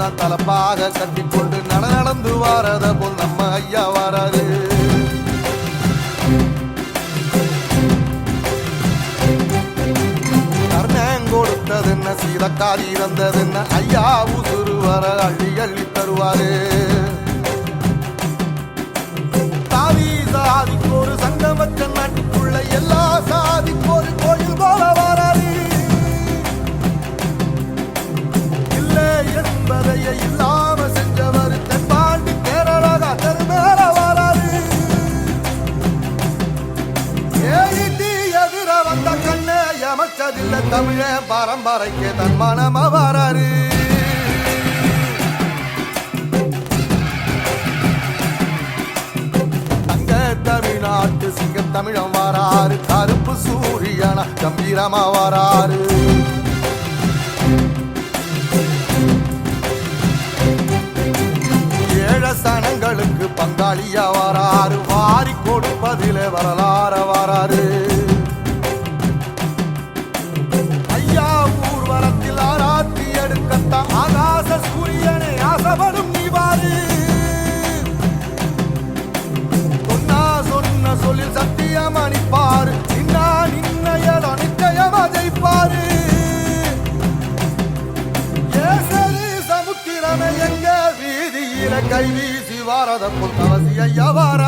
தான் தலப்பாக கட்டிக்கொண்டு நட நடந்து வாரத போல் நம்ம ஐயா வராரு. கர்ணன் கொடுத்தது என்ன சீதக்காரி இறந்தது என்ன ஐயா உசுறு வர அள்ளி அள்ளி தருவாரு. எமச்சதில்ல தமிழ பரம்பரைக்கு தன் மனம வராரு. தங்க தமிழ்நாட்டு சிங்க தமிழம் வராரு கருப்பு சூரியனா கம்பீரமா வராரு. சனங்களுக்கு பங்காளியா வராரு. வாரி கொடுப்பதிலே வரலாற வராரு. ஐயா ஊர்வலத்தில் ஆராத்தி எடுக்கத்தான் ஆகாச சூரியனை ஆசைப்படும் நீவாரு சொன்னா சொன்ன சொல்லில் சக்தி சமுத்திரமே எங்க வாரத புத்தவசி ஐயா வார